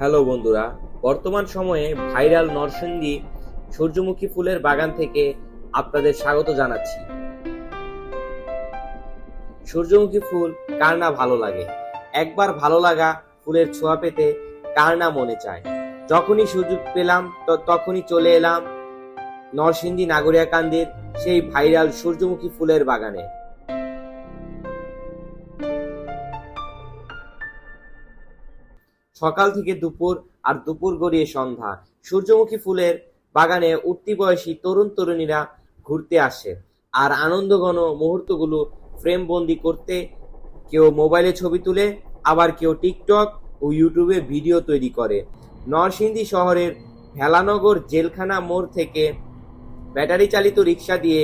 Hello বন্ধুরা, বর্তমান সময়ে ভাইরাল নরসিংদী সূর্যমুখী ফুলের বাগান থেকে আপনাদের স্বাগত জানাচ্ছি। সূর্যমুখী ফুল কার না ভালো লাগে? একবার ভালো লাগা ফুলের ছোঁয়া পেতে কার না মনে চায়? যখনই সুযোগ পেলাম তখনই চলে এলাম নরসিংদী নাগরিয়াকান্দির সেই ভাইরাল সূর্যমুখী ফুলের বাগানে। সকাল থেকে দুপুর আর দুপুর গড়িয়ে সন্ধ্যা। সূর্যমুখী ফুলের বাগানে উঠতি বয়সী তরুণ তরুণীরা ঘুরতে আসে। আর আনন্দঘন মুহূর্তগুলো ফ্রেম বন্দি করতে কেউ মোবাইলে ছবি তুলে, আবার কেউ টিকটক ও ইউটিউবে ভিডিও তৈরি করে। নরসিংদী শহরের ভেলানগর জেলখানা মোড় থেকে ব্যাটারি চালিত রিক্সা দিয়ে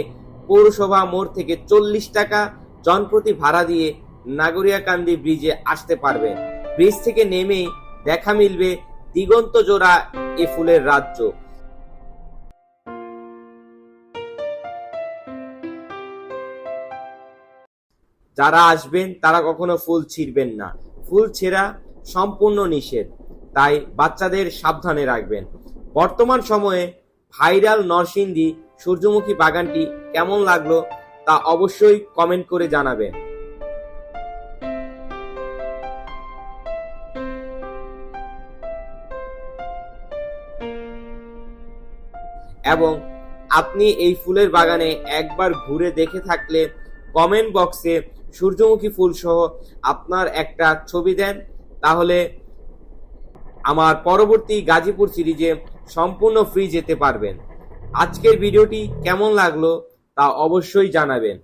পৌরসভা মোড় থেকে চল্লিশ টাকা জনপ্রতি ভাড়া দিয়ে নাগরিয়াকান্দি ব্রিজে আসতে পারবে। ব্রিজ থেকে নেমেই দেখা মিলবে দিগন্ত জোড়া এ ফুলের রাজ্য। যারা আসবেন, তারা কখনো ফুল ছিঁড়বেন না। ফুল ছেঁড়া সম্পূর্ণ নিষেধ, তাই বাচ্চাদের সাবধানে রাখবেন। বর্তমান সময়ে ভাইরাল নরসিংদী সূর্যমুখী বাগানটি কেমন লাগল তা অবশ্যই কমেন্ট করে জানাবেন। এবং আপনি এই ফুলের বাগানে একবার ঘুরে দেখে থাকলে কমেন্ট বক্সে সূর্যমুখী ফুল সহ আপনার একটা ছবি দেন। তাহলে আমার পরবর্তী গাজীপুর সিরিজে সম্পূর্ণ ফ্রি যেতে পারবেন। আজকের ভিডিওটি কেমন লাগল তা অবশ্যই জানাবেন।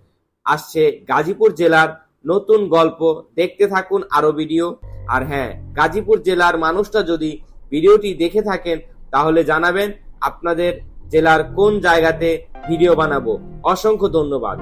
আসছে গাজীপুর জেলার নতুন গল্প। দেখতে থাকুন আরও ভিডিও। আর হ্যাঁ গাজীপুর জেলার মানুষটা যদি ভিডিওটি দেখে থাকেন, তাহলে জানাবেন আপনাদের জেলার কোন জায়গাতে ভিডিও বানাবো? অসংখ্য ধন্যবাদ।